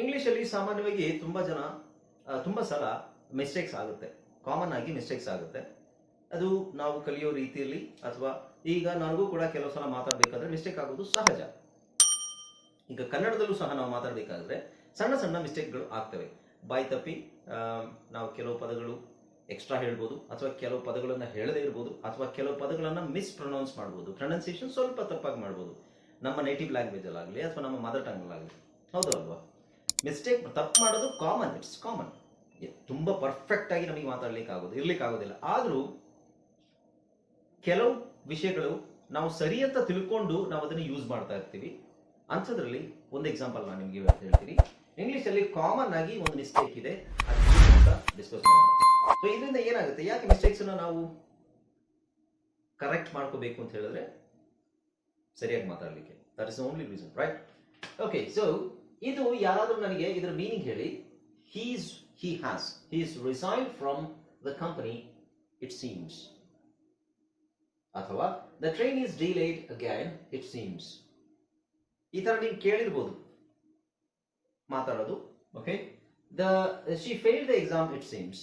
ಇಂಗ್ಲಿಷಲ್ಲಿ ಸಾಮಾನ್ಯವಾಗಿ ತುಂಬ ಜನ ತುಂಬ ಸಲ ಮಿಸ್ಟೇಕ್ಸ್ ಆಗುತ್ತೆ. ಕಾಮನ್ ಆಗಿ ಮಿಸ್ಟೇಕ್ಸ್ ಆಗುತ್ತೆ. ಅದು ನಾವು ಕಲಿಯೋ ರೀತಿಯಲ್ಲಿ ಅಥವಾ ಈಗ ನನಗೂ ಕೂಡ ಕೆಲವು ಸಲ ಮಾತಾಡಬೇಕಾದ್ರೆ ಮಿಸ್ಟೇಕ್ ಆಗೋದು ಸಹಜ. ಈಗ ಕನ್ನಡದಲ್ಲೂ ಸಹ ನಾವು ಮಾತಾಡಬೇಕಾದ್ರೆ ಸಣ್ಣ ಸಣ್ಣ ಮಿಸ್ಟೇಕ್ಗಳು ಆಗ್ತವೆ. ಬಾಯಿ ತಪ್ಪಿ ನಾವು ಕೆಲವು ಪದಗಳು ಎಕ್ಸ್ಟ್ರಾ ಹೇಳ್ಬೋದು ಅಥವಾ ಕೆಲವು ಪದಗಳನ್ನು ಹೇಳದೇ ಇರ್ಬೋದು ಅಥವಾ ಕೆಲವು ಪದಗಳನ್ನು ಮಿಸ್ ಪ್ರೊನೌನ್ಸ್ ಮಾಡ್ಬೋದು. ಪ್ರೊನೌನ್ಸಿಯೇಷನ್ ಸ್ವಲ್ಪ ತಪ್ಪಾಗಿ ಮಾಡ್ಬೋದು. ನಮ್ಮ ನೇಟಿವ್ ಲ್ಯಾಂಗ್ವೇಜಲ್ಲಾಗಲಿ ಅಥವಾ ನಮ್ಮ ಮದರ್ ಟಂಗಲ್ಲಾಗಲಿ ಹೌದು ಅಲ್ವಾ? ಮಿಸ್ಟೇಕ್ ತಪ್ಪು ಮಾಡೋದು ಕಾಮನ್ ಇಟ್ಸ್ ಕಾಮನ್ ತುಂಬ ಪರ್ಫೆಕ್ಟ್ ಆಗಿ ನಮಗೆ ಮಾತಾಡ್ಲಿಕ್ಕೆ ಆಗೋದು, ಇರ್ಲಿಕ್ಕೆ ಆಗೋದಿಲ್ಲ. ಆದರೂ ಕೆಲವು ವಿಷಯಗಳು ನಾವು ಸರಿ ಅಂತ ತಿಳ್ಕೊಂಡು ನಾವು ಅದನ್ನು ಯೂಸ್ ಮಾಡ್ತಾ ಇರ್ತೀವಿ. ಅಂಥದ್ರಲ್ಲಿ ಒಂದು ಎಕ್ಸಾಂಪಲ್ ನಾನು ನಿಮಗೆ ಇವತ್ತು ಹೇಳ್ತೀನಿ. ಇಂಗ್ಲೀಷಲ್ಲಿ ಕಾಮನ್ ಆಗಿ ಒಂದು ಮಿಸ್ಟೇಕ್ ಇದೆ ಡಿಸ್ಕಸ್ ಮಾಡೋಣ. ಸೊ ಇದರಿಂದ ಏನಾಗುತ್ತೆ? ಯಾಕೆ ಮಿಸ್ಟೇಕ್ಸ್ ನಾವು ಕರೆಕ್ಟ್ ಮಾಡ್ಕೋಬೇಕು ಅಂತ ಹೇಳಿದ್ರೆ ಸರಿಯಾಗಿ ಮಾತಾಡಲಿಕ್ಕೆ. That is only reason right okay so ಇದು ಯಾರಾದರೂ ನನಗೆ ಇದರ ಮೀನಿಂಗ್ ಹೇಳಿ. He's he has he's resign from the company it seems ಅಥವಾ the train is delayed again it seems ಈ ತರ ನೀವು ಕೇಳಿರ್ಬೋದು ಮಾತಾಡೋದು. Okay the she fail the exam it seems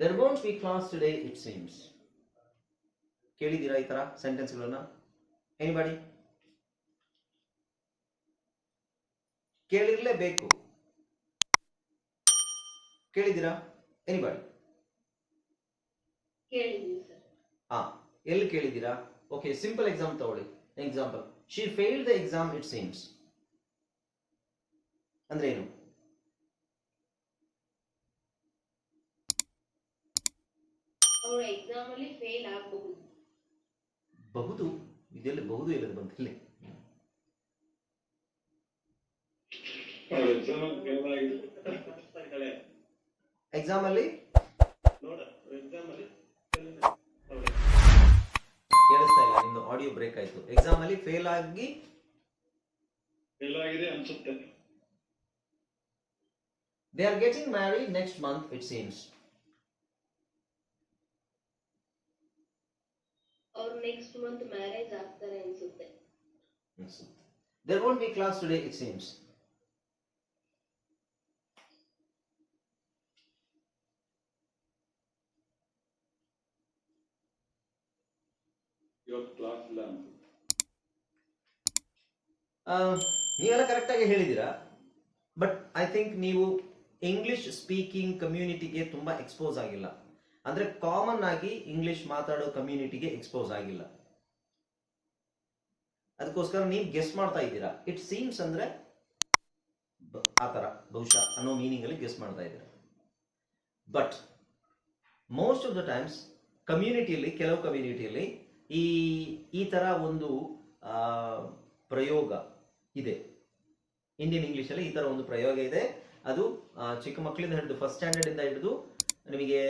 They won't be class today it seems. There won't be class today, it seems. ಕೇಳಿದ್ದೀರಾ ಈ ತರ ಸೆಂಟೆನ್ಸ್ಗಳನ್ನ anybody ಕೇಳಿರ್ಲೇಬೇಕು. ಕೇಳಿದ್ದೀರಾ? ಎನಿಬಡಿ ಹಾ ಎಲ್ಲಿ ಕೇಳಿದ್ದೀರಾ? ಓಕೆ ಸಿಂಪಲ್ ಎಕ್ಸಾಮ್ ತಗೊಳ್ಳಿ. Example she failed the exam it seems ಅಂದ್ರೆ ಏನು? ಎಕ್ಸಾಮ್ ಅಲ್ಲಿ ಫೇಲ್ ಆಗಬಹುದು. ಬಹುದು? ಇದೆಲ್ಲ ಬಹುದು ಇಲ್ಲದ ಬಂದಿಲ್ಲ. ಇಲ್ಲಿ ಎಕ್ಸಾಮ್ ಫೇಲ್ ಎಕ್ಸಾಮ್ ಅಲ್ಲಿ? ನೋಡ ಎಕ್ಸಾಮ್ ಅಲ್ಲಿ ಕೇಳಿಸ್ತಾ ಇಲ್ಲ ನಿಮ್ದು ಆಡಿಯೋ ಬ್ರೇಕ್ ಆಯ್ತು. ಎಕ್ಸಾಮ್ ಅಲ್ಲಿ ಫೇಲ್ ಆಗಿ? ಫೇಲ್ ಆಗಿದೆ ಅನ್ಸುತ್ತೆ. They are getting married next month it seems ಅವ್ರು ನೆಕ್ಸ್ಟ್ ಮಂತ್ ಮ್ಯಾರೇಜ್ ಆಗ್ತಾರೆ ಅನ್ಸುತ್ತೆ. There won't be class today it seems ಇವತ್ತು ಕ್ಲಾಸ್ ಇಲ್ಲ ಅನ್ಸುತ್ತೆ ನೀವೆಲ್ಲ ಕರೆಕ್ಟಾಗಿ ಹೇಳಿದ್ದೀರಾ? ಬಟ್ ಐ ಥಿಂಕ್ ನೀವು ಇಂಗ್ಲಿಷ್ ಸ್ಪೀಕಿಂಗ್ ಕಮ್ಯುನಿಟಿಗೆ ತುಂಬಾ ಎಕ್ಸ್ಪೋಸ್ ಆಗಿಲ್ಲ. ಅಂದ್ರೆ ಕಾಮನ್ ಆಗಿ ಇಂಗ್ಲಿಷ್ ಮಾತಾಡೋ ಕಮ್ಯುನಿಟಿಗೆ ಎಕ್ಸ್ಪೋಸ್ ಆಗಿಲ್ಲ. ಅದಕ್ಕೋಸ್ಕರ ನೀವು ಗೆಸ್ ಮಾಡ್ತಾ ಇದ್ದೀರಾ? ಇಟ್ ಸೀಮ್ಸ್ ಅಂದ್ರೆ ಆ ತರ, ಬಹುಶಃ ಅನ್ನೋ ಮೀನಿಂಗ್ ಅಲ್ಲಿ ಗೆಸ್ ಮಾಡ್ತಾ ಇದ್ದೀರಾ. But most of the times ಕಮ್ಯುನಿಟಿಯಲ್ಲಿ ಕೆಲವು ಕಮ್ಯುನಿಟಿಯಲ್ಲಿ ಈ ಈ ತರ ಒಂದು ಪ್ರಯೋಗ ಇದೆ. ಇಂಡಿಯನ್ ಇಂಗ್ಲಿಷಲ್ಲಿ ಈ ತರ ಒಂದು ಪ್ರಯೋಗ ಇದೆ. ಅದು ಚಿಕ್ಕ ಮಕ್ಕಳಿಂದ ಹಿಡಿದು ಫಸ್ಟ್ ಸ್ಟ್ಯಾಂಡರ್ಡ್ ಇಂದ ಹಿಡಿದು ನಿಮಗೆ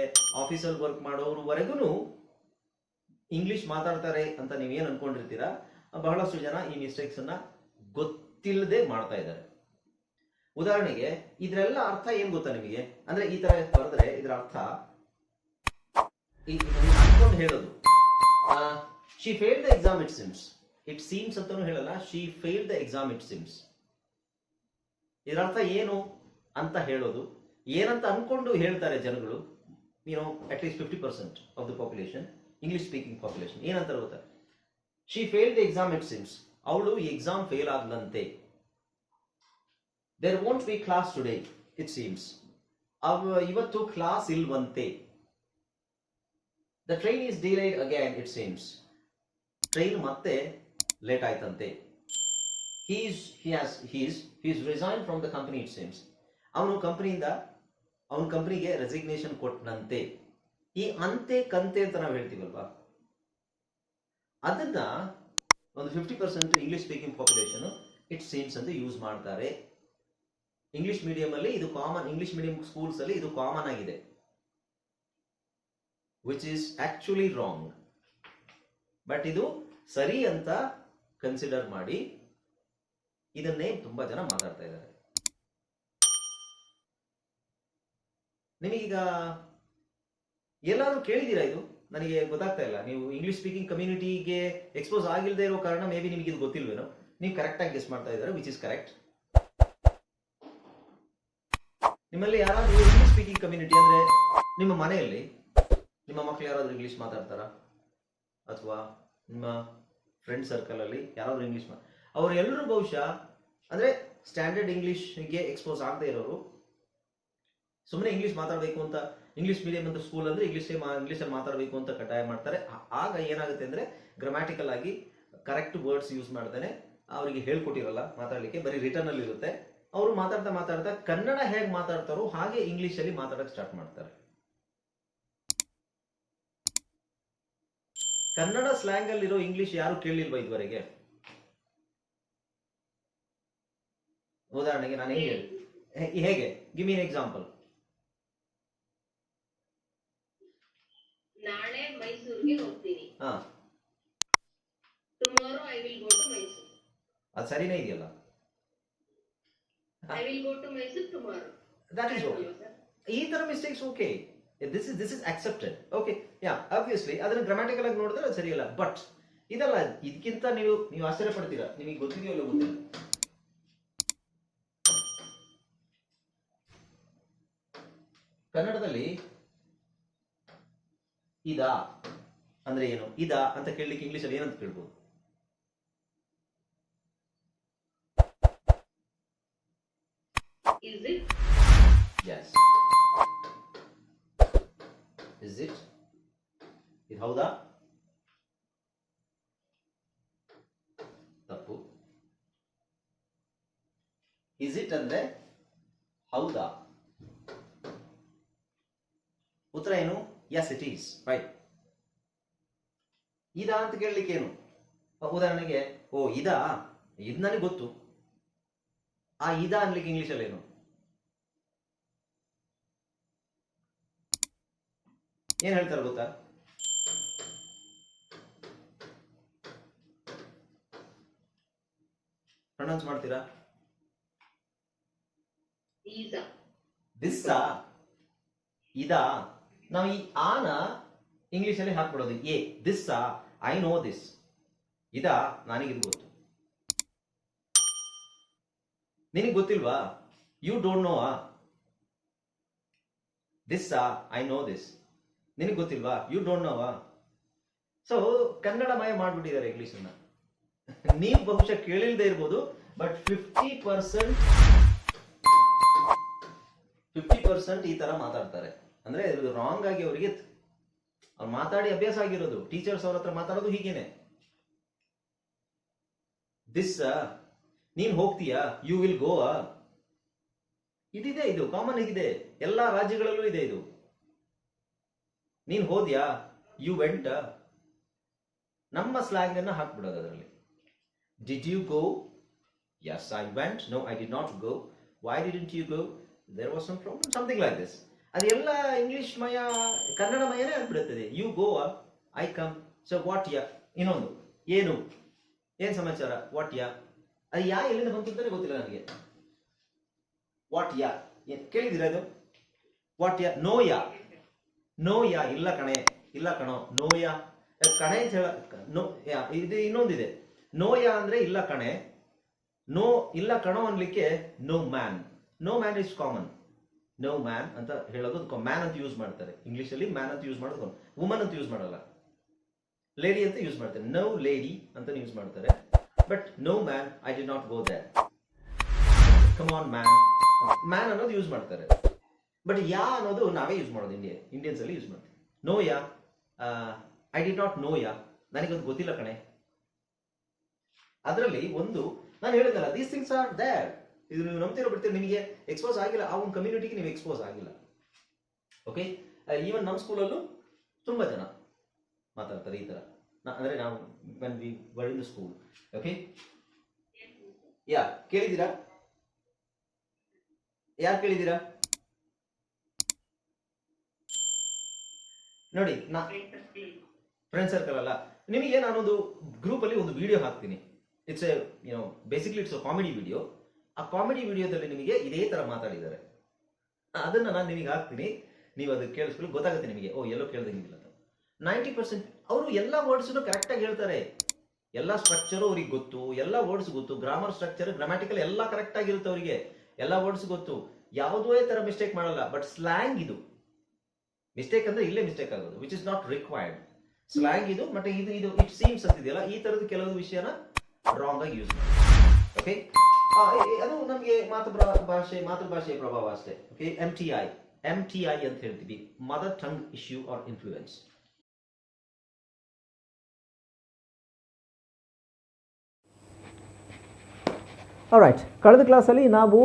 ಆಫೀಸಲ್ಲಿ ವರ್ಕ್ ಮಾಡೋರವರೆಗೂ ಇಂಗ್ಲಿಷ್ ಮಾತಾಡ್ತಾರೆ ಅಂತ ನೀವೇನು ಅನ್ಕೊಂಡಿರ್ತೀರಾ? ಬಹಳಷ್ಟು ಜನ ಈ ಮಿಸ್ಟೇಕ್ಸ್ ಗೊತ್ತಿಲ್ಲದೆ ಮಾಡ್ತಾ ಇದ್ದಾರೆ. ಉದಾಹರಣೆಗೆ, ಇದ್ರೆಲ್ಲ ಅರ್ಥ ಏನ್ ಗೊತ್ತಾ ನಿಮಗೆ? ಅಂದ್ರೆ ಈ ತರ ಬರೆದ್ರೆ ಇದರ ಅರ್ಥ ಹೇಳೋದು. She fail the exam it seems it seems ಅಂತಾನು ಹೇಳಲ್ಲ. She fail the exam it seems ಇದರ ಅರ್ಥ ಏನು ಅಂತ ಹೇಳೋದು. ಏನಂತ ಅಂದ್ಕೊಂಡು ಹೇಳ್ತಾರೆ ಜನಗಳು you know at least fifty percent of the population English speaking population ಏನಂತಾರೆ ಗೊತ್ತಾ? She fail the exam it seems ಅವಳು ಈ exam fail ಆದ್ಲಂತೆ there won't be class today it seems ಅವ ಇವತ್ತು ಕ್ಲಾಸ್ ಇಲ್ವಂತೆ. The train is delayed again it seems train ಮತ್ತೆ late ಆಯ್ತಂತೆ. He's he has he's he's resign from the company it seems ಅವನು ಕಂಪನಿಯಿಂದ ಅವನ ಕಂಪ್ನಿಗೆ ರೆಸಿಗ್ನೇಷನ್ ಕೊಟ್ಟನಂತೆ ಈ ಅಂತೆ ಕಂತೆ ಅಂತ ನಾವು ಹೇಳ್ತೀವಲ್ವಾ? ಅದನ್ನ ಒಂದು fifty percent English speaking population it seems ಅಂತ ಯೂಸ್ ಮಾಡ್ತಾರೆ. ಇಂಗ್ಲಿಷ್ ಮೀಡಿಯಂ ಅಲ್ಲಿ ಇದು ಕಾಮನ್ ಇಂಗ್ಲಿಷ್ ಮೀಡಿಯಂ ಸ್ಕೂಲ್ಸ್ ಅಲ್ಲಿ ಇದು ಕಾಮನ್ ಆಗಿದೆ. Which is actually wrong but ಇದು ಸರಿ ಅಂತ ಕನ್ಸಿಡರ್ ಮಾಡಿ ಇದನ್ನೇ ತುಂಬಾ ಜನ ಮಾತಾಡ್ತಾ ಇದ್ದಾರೆ. ನಿಮಗೀಗ ಎಲ್ಲಾದ್ರೂ ಕೇಳಿದ್ದೀರಾ ಇದು? ನನಗೆ ಗೊತ್ತಾಗ್ತಾ ಇಲ್ಲ. ನೀವು ಇಂಗ್ಲಿಷ್ ಸ್ಪೀಕಿಂಗ್ ಕಮ್ಯುನಿಟಿಗೆ ಎಕ್ಸ್ಪೋಸ್ ಆಗಿಲ್ಲದೆ ಇರೋ ಕಾರಣ ಮೇ ಬಿ ನಿಮಗೆ ಇದು ಗೊತ್ತಿಲ್ವೇನೋ. ನೀವು ಕರೆಕ್ಟಾಗಿ ಗೆಸ್ ಮಾಡ್ತಾ ಇದ್ದಾರೆ ವಿಚ್ ಇಸ್ ಕರೆಕ್ಟ್ ನಿಮ್ಮಲ್ಲಿ ಯಾರಾದ್ರೂ ಇಂಗ್ಲಿಷ್ ಸ್ಪೀಕಿಂಗ್ ಕಮ್ಯುನಿಟಿ ಅಂದ್ರೆ ನಿಮ್ಮ ಮನೆಯಲ್ಲಿ ನಿಮ್ಮ ಮಕ್ಕಳು ಯಾರಾದರೂ ಇಂಗ್ಲಿಷ್ ಮಾತಾಡ್ತಾರಾ? ಅಥವಾ ನಿಮ್ಮ ಫ್ರೆಂಡ್ ಸರ್ಕಲ್ ಅಲ್ಲಿ ಯಾರಾದ್ರೂ ಇಂಗ್ಲಿಷ್ ಮಾ ಅವರೆಲ್ಲರೂ ಬಹುಶಃ ಅಂದ್ರೆ ಸ್ಟ್ಯಾಂಡರ್ಡ್ ಇಂಗ್ಲಿಷ್ಗೆ ಎಕ್ಸ್ಪೋಸ್ ಆಗದೆ ಇರೋರು. ಸುಮ್ಮನೆ ಇಂಗ್ಲಿಷ್ ಮಾತಾಡಬೇಕು ಅಂತ ಇಂಗ್ಲಿಷ್ ಮೀಡಿಯಂ ಅಂತ ಸ್ಕೂಲ್ ಅಂದ್ರೆ ಇಂಗ್ಲಿಷ್ ಇಂಗ್ಲಿಷಲ್ಲಿ ಮಾತಾಡಬೇಕು ಅಂತ ಕಡ್ಡಾಯ ಮಾಡ್ತಾರೆ. ಆಗ ಏನಾಗುತ್ತೆ ಅಂದ್ರೆ ಗ್ರಾಮ್ಯಾಟಿಕಲ್ ಆಗಿ ಕರೆಕ್ಟ್ ವರ್ಡ್ಸ್ ಯೂಸ್ ಮಾಡ್ತಾನೆ. ಅವರಿಗೆ ಹೇಳ್ಕೊಟ್ಟಿರಲ್ಲ, ಮಾತಾಡಲಿಕ್ಕೆ ಬರೀ ರಿಟರ್ನ್ ಅಲ್ಲಿ ಇರುತ್ತೆ. ಅವರು ಮಾತಾಡ್ತಾ ಮಾತಾಡ್ತಾ ಕನ್ನಡ ಹೇಗೆ ಮಾತಾಡ್ತಾರೋ ಹಾಗೆ ಇಂಗ್ಲಿಷ್ ಅಲ್ಲಿ ಮಾತಾಡಕ್ ಸ್ಟಾರ್ಟ್ ಮಾಡ್ತಾರೆ. ಕನ್ನಡ ಸ್ಲ್ಯಾಂಗ್ ಅಲ್ಲಿರೋ ಇಂಗ್ಲಿಷ್ ಯಾರು ಕೇಳಿಲ್ವಾ ಇದುವರೆಗೆ? ಉದಾಹರಣೆಗೆ ನಾನು ಹೇಗೆ? ಹೇಗೆ ಗಿವ್ ಎಕ್ಸಾಂಪಲ್ ನಾಳೆ ಮೈಸೂರಿಗೆ ಹೋಗ್ತೀನಿ. ಹಾ. Tomorrow I will go to Mysore ಅದು ಸರಿನೇ ಇದೆಯಲ್ಲ? I will go to Mysore tomorrow that is okay ಈ ತರ mistakes okay this is this is accepted okay yeah obviously ಅದನ್ನ ಗ್ರಾಮ್ಯಾಟಿಕಲ್ ಆಗಿ ನೋಡಿದ್ರೆ ಅದು ಸರಿಯಲ್ಲ. ಬಟ್ ಇದಲ್ಲ ಇದಕ್ಕಿಂತ ನೀವು ನೀವು ಆಶ್ಚರ್ಯ ಪಡ್ತೀರಾ ನಿಮಗೆ ಗೊತ್ತಿದೆಯೋ ಇಲ್ಲ ಗೊತ್ತಿಲ್ಲ. ಕನ್ನಡದಲ್ಲಿ ಇದಾ ಅಂದ್ರೆ ಏನು? ಇದಾ ಅಂತ ಕೇಳಲಿಕ್ಕೆ ಇಂಗ್ಲಿಷಲ್ಲಿ ಏನಂತ ಕೇಳ್ಬೋದು? Is it Yes. Is it? ಇದು ಹೌದಾ? ತಪ್ಪು. ಇಸ್ ಇಟ್ ಅಂದ್ರೆ ಹೌದಾ? ಉತ್ತರ ಏನು? ಎಸ್ ಇಟ್ ಈಸ್ ರೈಟ್ ಇದಾ ಅಂತ ಕೇಳಲಿಕ್ಕೆ ಏನು ಉದಾಹರಣೆಗೆ ಓ ಇದಾ? ಇದು ನನಗೆ ಗೊತ್ತು. ಆ ಇದಾ ಅನ್ಲಿಕ್ಕೆ ಇಂಗ್ಲಿಷಲ್ಲಿ ಏನು ಏನ್ ಹೇಳ್ತಾರೆ ಗೊತ್ತಾ? ಪ್ರೊನೌನ್ಸ್ ಮಾಡ್ತೀರಾ? ದಿಸ್ಸಾ ದಿಸ್ಸ ಇದಾ? ನಾವು ಈ ಆನ ಇಂಗ್ಲಿಷ್ ಅಲ್ಲಿ ಹಾಕ್ಬಿಡೋದು. A this I know this ಇದಾ ನನಗೆ ಗೊತ್ತು. ನಿನಗೆ ಗೊತ್ತಿಲ್ವಾ? You don't know ah? This I know this ನಿನಗೆ ಗೊತ್ತಿಲ್ವಾ? ಯು ಡೋಂಟ್ ನೋವಾ ಸೊ ಕನ್ನಡಮಯ ಮಾಡ್ಬಿಟ್ಟಿದ್ದಾರೆ ಅನ್ನ. ನೀವು ಬಹುಶಃ ಕೇಳಿಲ್ದೇ ಇರ್ಬೋದು but fifty percent fifty percent ಈ ತರ ಮಾತಾಡ್ತಾರೆ. ಅಂದ್ರೆ ರಾಂಗ್ ಆಗಿ ಅವರಿಗೆ ಅವ್ರು ಮಾತಾಡಿ ಅಭ್ಯಾಸ ಆಗಿರೋದು. ಟೀಚರ್ಸ್ ಅವ್ರ ಹತ್ರ ಮಾತಾಡೋದು ಹೀಗೇನೆ. ದಿಸ್ ನೀನ್ ಹೋಗ್ತೀಯಾ? ಯು ವಿಲ್ ಗೋ ಇದಿದೆ ಇದು ಕಾಮನ್ ಇದೆ ಎಲ್ಲಾ ರಾಜ್ಯಗಳಲ್ಲೂ ಇದೆ ಇದು. ನೀನ್ ಹೋದ್ಯಾ? ಯು ವೆಂಟ್ ನಮ್ಮ ಸ್ಲ್ಯಾಂಗ್ ಅನ್ನ ಹಾಕ್ಬಿಡೋದು ಅದರಲ್ಲಿ. Did you go yes I went no I did not go why did you go there was some problem something like this ಅದೆಲ್ಲ ಇಂಗ್ಲಿಷ್ ಮಯ, ಕನ್ನಡ ಮಯನೇ ಆಗ್ಬಿಡುತ್ತದೆ. You go I come so what ಯಾ ಇನ್ನೊಂದು. ಏನು? ಏನ್ ಸಮಾಚಾರ? ವಾಟ್ ಯಾ ಅದು ಯಾ ಎಲ್ಲಿಂದ ಬಂತು ಅಂತಾನೆ ಗೊತ್ತಿಲ್ಲ ನನಗೆ. ವಾಟ್ ಯಾ ಕೇಳಿದಿರ ಅದು? What yeah no yeah no ಯಾ ಇಲ್ಲ ಕಣೆ. ಇಲ್ಲ ಕಣೋ. ನೋ ಯಾ ಕಣೆ ಅಂತ ಹೇಳ ನೋ ಯಾ, ಇದು ಇನ್ನೊಂದಿದೆ. ನೋ ಯಾ ಅಂದ್ರೆ ಇಲ್ಲ ಕಣೆ. ನೋ ಇಲ್ಲ ಕಣೋ ಅನ್ಲಿಕ್ಕೆ no man no man is common no man ಅಂತ ಹೇಳೋದು ಮ್ಯಾನ್ ಅಂತ ಯೂಸ್ ಮಾಡ್ತಾರೆ. ಇಂಗ್ಲಿಷ್ ಅಲ್ಲಿ ಮ್ಯಾನ್ ಅಂತ ಯೂಸ್ ಮಾಡೋದು ವುಮನ್ ಅಂತ ಯೂಸ್ ಮಾಡಲ್ಲ. ಲೇಡಿ ಅಂತ ಯೂಸ್ ಮಾಡ್ತಾರೆ. ನೋ ಲೇಡಿ ಅಂತ ಯೂಸ್ ಮಾಡ್ತಾರೆ. But no man I did not go they come on man man ಅನ್ನೋದು ಯೂಸ್ ಮಾಡ್ತಾರೆ. ಬಟ್ ಯಾ ಅನ್ನೋದು ನಾವೇ ಯೂಸ್ ಮಾಡೋದು ಇಂಡಿಯಾ ಇಂಡಿಯನ್ಸ್ ಅಲ್ಲಿ ಯೂಸ್ ಮಾಡ್ತೀವಿ. No yeah I did not know ಯಾ ನನಗದು ಗೊತ್ತಿಲ್ಲ ಕಣೆ. ಅದರಲ್ಲಿ ಒಂದು, ನಾನು ಹೇಳಿದಲ್ಲ ದೀಸ್ ಥಿಂಗ್ಸ್ ಆರ್ ದೇರ್ ಇದು ನೀವು ನಂಬ್ತಿರೋ ಬಿಡ್ತೀರಿ? ನಿಮಗೆ ಎಕ್ಸ್ಪೋಸ್ ಆಗಿಲ್ಲ. ಆ ಒಂದು ಕಮ್ಯುನಿಟಿಗೆ ನೀವು ಎಕ್ಸ್ಪೋಸ್ ಆಗಿಲ್ಲ. ಓಕೆ ಈವನ್ ನಮ್ಮ ಸ್ಕೂಲಲ್ಲೂ ತುಂಬ ಜನ ಮಾತಾಡ್ತಾರೆ ಈ ಥರ ಅಂದರೆ ನಾವು when we were in school okay ಯಾ, ಕೇಳಿದ್ದೀರಾ? ಯಾರು ಕೇಳಿದ್ದೀರಾ? ನೋಡಿ, ನಾ ಫ್ರೆಂಡ್ ಸರ್ಕಲ್ ಅಲ್ಲ. ನಿಮಗೆ ನಾನೊಂದು ಗ್ರೂಪಲ್ಲಿ ಒಂದು ವಿಡಿಯೋ ಹಾಕ್ತೀನಿ. It's a you know basically it's a comedy video ಆ ಕಾಮಿಡಿ ವಿಡಿಯೋದಲ್ಲಿ ನಿಮಗೆ ಇದೇ ತರ ಮಾತಾಡಿದ್ದಾರೆ. ಅದನ್ನ ನಾನು ನಿಮಗೆ ಹಾಕ್ತೀನಿ. ನೀವು ಅದು ಕೇಳಿಸ್ಕೊಳ್ಳಿ, ಗೊತ್ತಾಗುತ್ತೆ ನಿಮಗೆ. ಓ, ಎಲ್ಲೋ ಕೇಳ್ದಂಗಿಲ್ಲ ನೈಂಟಿ ಪರ್ಸೆಂಟ್ ಅವರು ಎಲ್ಲ ವರ್ಡ್ಸ್ನು ಕರೆಕ್ಟಾಗಿ ಹೇಳ್ತಾರೆ. ಎಲ್ಲ ಸ್ಟ್ರಕ್ಚರು ಅವ್ರಿಗೆ ಗೊತ್ತು, ಎಲ್ಲ ವರ್ಡ್ಸ್ ಗೊತ್ತು ಗ್ರಾಮರ್ ಸ್ಟ್ರಕ್ಚರ್ ಗ್ರಾಮ್ಯಾಟಿಕಲ್ ಎಲ್ಲ ಕರೆಕ್ಟ್ ಆಗಿರುತ್ತೆ ಅವರಿಗೆ. ಎಲ್ಲ ವರ್ಡ್ಸ್ ಗೊತ್ತು. ಯಾವುದೇ ತರ ಮಿಸ್ಟೇಕ್ ಮಾಡಲ್ಲ ಬಟ್ ಸ್ಲ್ಯಾಂಗ್ ಇದು. ಮಿಸ್ಟೇಕ್ ಅಂದ್ರೆ ಇಲ್ಲೇ ಮಿಸ್ಟೇಕ್ ಆಗೋದು which is not required slang ಇದು, ಮತ್ತೆ ಇದು ಇದು ಇಟ್ ಸೀಮ್ಸ್ ಅಂತಿದೆಯಲ್ಲ ಈ ತರದ ಕೆಲವು ವಿಷಯನ ರಾಂಗ್ ಆಗಿ ಯೂಸ್ ಮಾಡಿ ಓಕೆ ಅದು ನಮಗೆ ಮಾತೃ ಭಾಷೆ, ಮಾತೃಭಾಷೆಯ ಪ್ರಭಾವ ಅಷ್ಟೇ. Okay M T I M T I ಅಂತ ಹೇಳ್ತೀವಿ. Mother tongue issue are influence right ಕಳೆದ ಕ್ಲಾಸಲ್ಲಿ ನಾವು